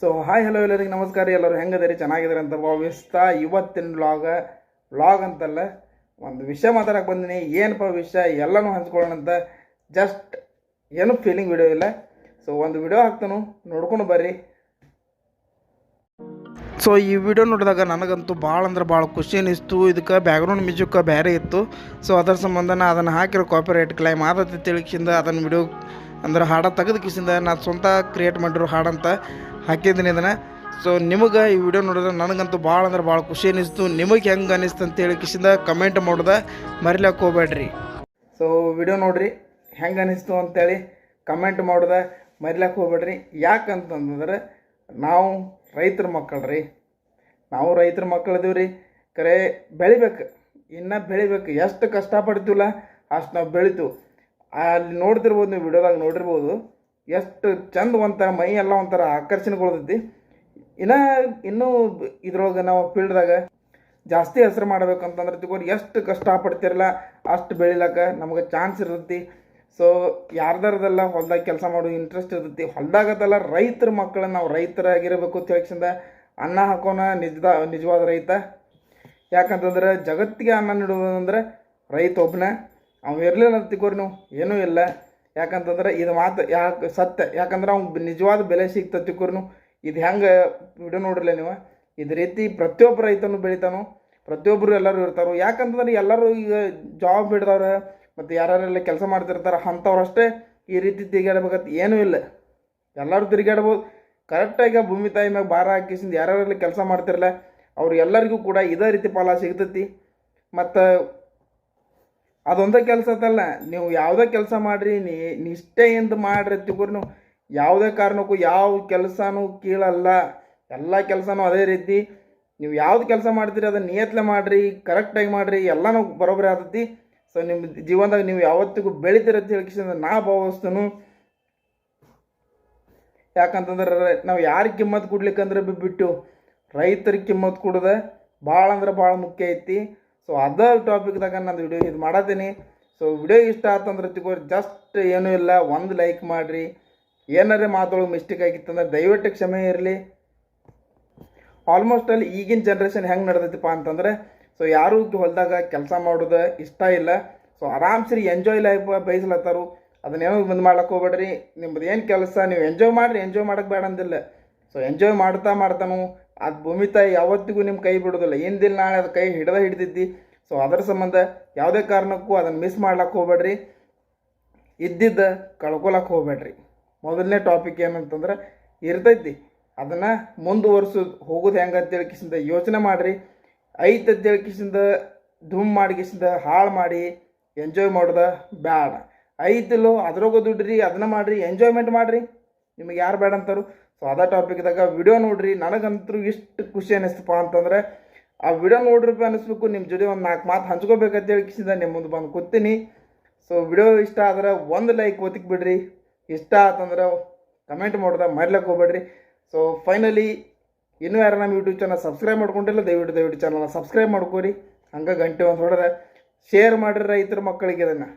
So hi hello ಎಲ್ಲರಿಗೆ ನಮಸ್ಕಾರ. ಎಲ್ಲರೂ ಹೆಂಗದಿರಿ? ಚೆನ್ನಾಗಿದ್ದೀರಿ ಅಂತ ಭಾವಿಸ್ತಾ ಇವತ್ತಿನ ವ್ಲಾಗ ವ್ಲಾಗ್ ಅಂತಲ್ಲ, ಒಂದು ವಿಷಯ ಮಾತಾಡಕ್ಕೆ ಬಂದಿನಿ. ಏನಪ್ಪ ವಿಷಯ? ಎಲ್ಲನೂ ಹಂಚ್ಕೊಳ್ಳೋಣ ಅಂತ ಜಸ್ಟ್ ಏನು ಫೀಲಿಂಗ್ ವಿಡಿಯೋ ಇಲ್ಲ. ಸೊ ಒಂದು ವಿಡಿಯೋ ಹಾಕ್ತಾನು. ನೋಡ್ಕೊಂಡು ಬರ್ರಿ. ಸೊ ಈ ವಿಡಿಯೋ ನೋಡಿದಾಗ ನನಗಂತೂ ಭಾಳ ಅಂದ್ರೆ ಭಾಳ ಖುಷಿ ಅನಿಸ್ತು. ಇದಕ್ಕೆ ಬ್ಯಾಕ್ಗ್ರೌಂಡ್ ಮ್ಯೂಸಿಕ್ ಬೇರೆ ಇತ್ತು. ಸೊ ಅದರ ಸಂಬಂಧನ ಅದನ್ನು ಹಾಕಿರೋ ಕಾಪಿರೈಟ್ ಕ್ಲೈಮ್ ಆದತ್ತೆ ತಿಳಿಸಿಂದ ಅದನ್ನು ವಿಡಿಯೋ ಅಂದ್ರೆ ಹಾಡ ತೆಗೆದ ಕಿಸಿಂದ ನಾ ಸ್ವಂತ ಕ್ರಿಯೇಟ್ ಮಾಡಿರೋ ಹಾಡಂತ ಹಾಕಿದ್ದೀನಿ ಇದನ್ನು. ಸೊ ನಿಮಗೆ ಈ ವಿಡಿಯೋ ನೋಡಿದ್ರೆ ನನಗಂತೂ ಭಾಳ ಅಂದ್ರೆ ಭಾಳ ಖುಷಿ ಅನಿಸ್ತು. ನಿಮಗೆ ಹೆಂಗೆ ಅನಿಸ್ತು ಅಂತ ಹೇಳಿ ಕಿಸಿಂದ ಕಮೆಂಟ್ ಮಾಡೋದ ಮರಿಲಕ್ಕೆ ಹೋಗ್ಬೇಡ್ರಿ. ಸೊ ವಿಡಿಯೋ ನೋಡ್ರಿ ಹೆಂಗೆ ಅನಿಸ್ತು ಅಂತೇಳಿ ಕಮೆಂಟ್ ಮಾಡೋದ ಮರಿಲಕ್ಕೆ ಹೋಗ್ಬೇಡ್ರಿ. ಯಾಕಂತಂದ್ರೆ ನಾವು ರೈತರ ಮಕ್ಕಳು ರೀ ನಾವು ರೈತರ ಮಕ್ಕಳು ಇದೀವಿ ರೀ ಕರೆ ಬೆಳಿಬೇಕು. ಇನ್ನು ಬೆಳಿಬೇಕು. ಎಷ್ಟು ಕಷ್ಟಪಡ್ತೀವಲ್ಲ ಅಷ್ಟು ನಾವು ಬೆಳಿತೀವಿ. ಅಲ್ಲಿ ನೋಡ್ತಿರ್ಬೋದು ನೀವು ವಿಡಿಯೋದಾಗ ನೋಡಿರ್ಬೋದು, ಎಷ್ಟು ಚಂದ ಒಂಥರ ಮೈ ಎಲ್ಲ ಒಂಥರ ಆಕರ್ಷಣೆಗೊಳ್ತೈತಿ. ಇನ್ನು ಇನ್ನೂ ಇದ್ರೊಳಗೆ ನಾವು ಫೀಲ್ಡ್ದಾಗ ಜಾಸ್ತಿ ಹೆಸರು ಮಾಡ್ಬೇಕಂತಂದ್ರೆ ತಿಳ್ಕೊಂಡು ಎಷ್ಟು ಕಷ್ಟಪಡ್ತಿರಲ್ಲ, ಅಷ್ಟು ಬೆಳಿಲಕ್ಕ ನಮಗೆ ಚಾನ್ಸ್ ಇರ್ತೈತಿ. ಸೊ ಯಾರ್ದಾರದೆಲ್ಲ ಹೊಲ್ದಾಗ ಕೆಲಸ ಮಾಡೋ ಇಂಟ್ರೆಸ್ಟ್ ಇರ್ತೈತಿ, ಹೊಲ್ದಾಗದೆಲ್ಲ ರೈತರ ಮಕ್ಕಳನ್ನ ನಾವು ರೈತರಾಗಿರಬೇಕು ಅಂತ ಹೇಳಿಸಿಂದ ಅನ್ನ ಹಾಕೋನ ನಿಜದ, ನಿಜವಾದ ರೈತ. ಯಾಕಂತಂದ್ರೆ ಜಗತ್ತಿಗೆ ಅನ್ನ ನೀಡೋದಂದ್ರೆ ರೈತ ಒಬ್ಬನೇ ಅವ ಇರಲಿಲ್ಲ ಅಂತ ತಿಕ್ಕೋರಿ ನೀವು. ಏನೂ ಇಲ್ಲ. ಯಾಕಂತಂದ್ರೆ ಇದು ಮಾತು ಯಾಕೆ ಸತ್ಯ. ಯಾಕಂದ್ರೆ ಅವ್ನು ನಿಜವಾದ ಬೆಲೆ ಸಿಗ್ತದೆ ತಿಕ್ಕೋರ್ನು ಇದು ಹೆಂಗೆ ವಿಡಿಯೋ ನೋಡ್ರಿಲ್ಲ ನೀವು. ಇದು ರೀತಿ ಪ್ರತಿಯೊಬ್ಬ ರೈತನು ಬೆಳಿತಾನು. ಪ್ರತಿಯೊಬ್ಬರು ಎಲ್ಲರೂ ಇರ್ತಾರೋ. ಯಾಕಂತಂದ್ರೆ ಎಲ್ಲರೂ ಈಗ ಜಾಬ್ ಬಿಡ್ದವ್ರೆ ಮತ್ತು ಯಾರ್ಯಾರೆಲ್ಲ ಕೆಲಸ ಮಾಡ್ತಿರ್ತಾರೆ ಅಂಥವ್ರಷ್ಟೇ ಈ ರೀತಿ ತಿರುಗಾಡ್ಬೇಕಂತ ಏನೂ ಇಲ್ಲ. ಎಲ್ಲರೂ ತಿರುಗಾಡ್ಬೋದು ಕರೆಕ್ಟಾಗಿ ಭೂಮಿ ತಾಯಿ ಮ್ಯಾಗ ಭಾರ ಹಾಕಿಸಿಂದ ಯಾರ್ಯಾರೆಲ್ಲ ಕೆಲಸ ಮಾಡ್ತಿರಲ್ಲ ಅವ್ರು ಎಲ್ಲರಿಗೂ ಕೂಡ ಇದೇ ರೀತಿ ಫಲ ಸಿಗ್ತೈತಿ. ಮತ್ತು ಅದೊಂದೇ ಕೆಲಸ ಅಲ್ಲ ನೀವು ಯಾವುದೇ ಕೆಲಸ ಮಾಡಿರಿ, ನೀ ನಿಷ್ಠೆಯಿಂದ ಮಾಡ್ರಿ ತಿಳ್ಕೊರಿ ನೀವು. ಯಾವುದೇ ಕಾರಣಕ್ಕೂ ಯಾವ ಕೆಲಸನೂ ಕೀಳಲ್ಲ. ಎಲ್ಲ ಕೆಲಸನೂ ಅದೇ ರೀತಿ. ನೀವು ಯಾವ್ದು ಕೆಲಸ ಮಾಡ್ತೀರಿ, ಅದನ್ನ ನಿಯತ್ಲೆ ಮಾಡಿರಿ ಕರೆಕ್ಟಾಗಿ ಮಾಡಿರಿ, ಎಲ್ಲನೂ ಬರೋಬ್ಬರಿ ಆತತಿ. ಸೊ ನಿಮ್ಮ ಜೀವನದಾಗ ನೀವು ಯಾವತ್ತಿಗೂ ಬೆಳಿತೀರ ಅಂತ ಹೇಳಿ ನಾ ಭಾವಿಸ್ತೇನು. ಯಾಕಂತಂದ್ರೆ, ನಾವು ಯಾರಿಗೆ ಕಿಮ್ಮತ್ತು ಕೊಡ್ಲಿಕ್ಕಂದ್ರೆ ಬಿಟ್ಟು ರೈತರಿಗೆ ಕಿಮ್ಮತ್ತು ಕೊಡೋದು ಭಾಳ ಅಂದ್ರೆ ಭಾಳ ಮುಖ್ಯ ಐತಿ. ಸೊ ಅದ ಟಾಪಿಕ್ದಾಗ ನಾನು ವಿಡಿಯೋ ಇದು ಮಾಡತ್ತೀನಿ ಸೊ ವಿಡಿಯೋ ಇಷ್ಟ ಆತಂದ್ರೆ ತಿಳ್ಕೊರಿ ಜಸ್ಟ್ ಏನೂ ಇಲ್ಲ, ಒಂದು ಲೈಕ್ ಮಾಡಿರಿ. ಏನಾರೇ ಮಾತೊಳಗೆ ಮಿಸ್ಟೇಕ್ ಆಗಿತ್ತಂದ್ರೆ ದಯವಿಟ್ಟು ಕ್ಷಮೆ ಇರಲಿ. ಆಲ್ಮೋಸ್ಟ್ ಅಲ್ಲಿ ಈಗಿನ ಜನ್ರೇಷನ್ ಹೆಂಗೆ ನಡೆದೈತಿಪ್ಪ ಅಂತಂದ್ರೆ ಸೊ ಯಾರು ಹೊಲದಾಗ ಕೆಲಸ ಮಾಡೋದು ಇಷ್ಟ ಇಲ್ಲ. ಸೊ ಆರಾಮ್ಸರಿ ಎಂಜಾಯ್ ಲೈಫ್ ಬಯಸ್ಲತ್ತಾರು ಅದನ್ನೇನೋ ಬಂದು ಮಾಡ್ಲಕ್ಕೆ ಹೋಗ್ಬೇಡ್ರಿ. ನಿಮ್ಮದು ಏನು ಕೆಲಸ, ನೀವು ಎಂಜಾಯ್ ಮಾಡಿರಿ ಎಂಜಾಯ್ ಮಾಡೋಕ್ಕೆ ಬೇಡ ಅಂದಿಲ್ಲ ಸೊ ಎಂಜಾಯ್ ಮಾಡ್ತಾ ಮಾಡ್ತಾನು. ಅದು ಭೂಮಿ ತಾಯಿ ಯಾವತ್ತಿಗೂ ನಿಮ್ಮ ಕೈ ಬಿಡೋದಿಲ್ಲ. ಹಿಂದಿನ ನಾಳೆ ಅದು ಕೈ ಹಿಡ್ದ ಹಿಡ್ದಿದ್ದಿ. ಸೊ ಅದರ ಸಂಬಂಧ ಯಾವುದೇ ಕಾರಣಕ್ಕೂ ಅದನ್ನು ಮಿಸ್ ಮಾಡ್ಲಕ್ಕೆ ಹೋಗ್ಬೇಡ್ರಿ. ಇದ್ದಿದ್ದ ಕಳ್ಕೊಳಕ್ಕೆ ಹೋಗ್ಬೇಡ್ರಿ. ಮೊದಲನೇ ಟಾಪಿಕ್ ಏನಂತಂದ್ರೆ ಇರ್ತೈತಿ. ಅದನ್ನು ಮುಂದುವರ್ಸೋದು ಹೋಗೋದು ಹೆಂಗೆ ಅಂತೇಳಿ ಕಿಸಿಂದ ಯೋಚನೆ ಮಾಡಿರಿ. ಐತೆ ಅಂತೇಳಿ ಕಿಸಿಂದ ಧೂಮ್ ಮಾಡಿ ಕಿಸಿಂದ ಹಾಳು ಮಾಡಿ ಎಂಜಾಯ್ ಮಾಡೋದ ಬೇಡ ಐತಿಲ್ಲೋ ಅದ್ರಾಗ ದುಡ್ಡ್ರಿ, ಅದನ್ನ ಮಾಡಿರಿ ಎಂಜಾಯ್ಮೆಂಟ್ ಮಾಡಿರಿ. ನಿಮಗೆ ಯಾರು ಬೇಡ ಅಂತಾರು? ಸೊ ಅದ ಟಾಪಿಕ್ದಾಗ ವಿಡಿಯೋ ನೋಡ್ರಿ. ನನಗಂತೂ ಇಷ್ಟು ಖುಷಿ ಅನ್ನಿಸ್ತಪ್ಪ ಅಂತಂದ್ರೆ, ಆ ವಿಡಿಯೋ ನೋಡ್ರಿಪ್ಪ ಅನ್ನಿಸ್ಬೇಕು ನಿಮ್ಮ ಜೊತೆ ಒಂದು ನಾಲ್ಕು ಮಾತು ಹಂಚ್ಕೋಬೇಕಂತ ಹೇಳಿ ಕಿಸಿಂದ ನಿಮ್ಮ ಮುಂದೆ ಬಂದು ಕೂತೀನಿ. ಸೊ ವಿಡಿಯೋ ಇಷ್ಟ ಆದ್ರೆ ಒಂದು ಲೈಕ್ ಒತ್ತಿಕ್ ಬಿಡ್ರಿ. ಇಷ್ಟ ಆತಂದ್ರೆ ಕಮೆಂಟ್ ಮಾಡ್ದೆ ಮರ್ಲಕ್ಕೆ ಹೋಗ್ಬೇಡ್ರಿ. ಸೊ ಫೈನಲಿ ಇನ್ನೂ ಯಾರು ನಮ್ಮ ಯೂಟ್ಯೂಬ್ ಚಾನಲ್ ಸಬ್ಸ್ಕ್ರೈಬ್ ಮಾಡ್ಕೊಂಡಿಲ್ಲ, ದಯವಿಟ್ಟು ದಯವಿಟ್ಟು ಚಾನಲ್ನ ಸಬ್ಸ್ಕ್ರೈಬ್ ಮಾಡ್ಕೋರಿ. ಹಂಗೆ ಗಂಟೆ ಒಂದು ಹೊಡೆದ. ಶೇರ್ ಮಾಡಿರಿ ರೈತರ ಮಕ್ಕಳಿಗೆ ಅದನ್ನು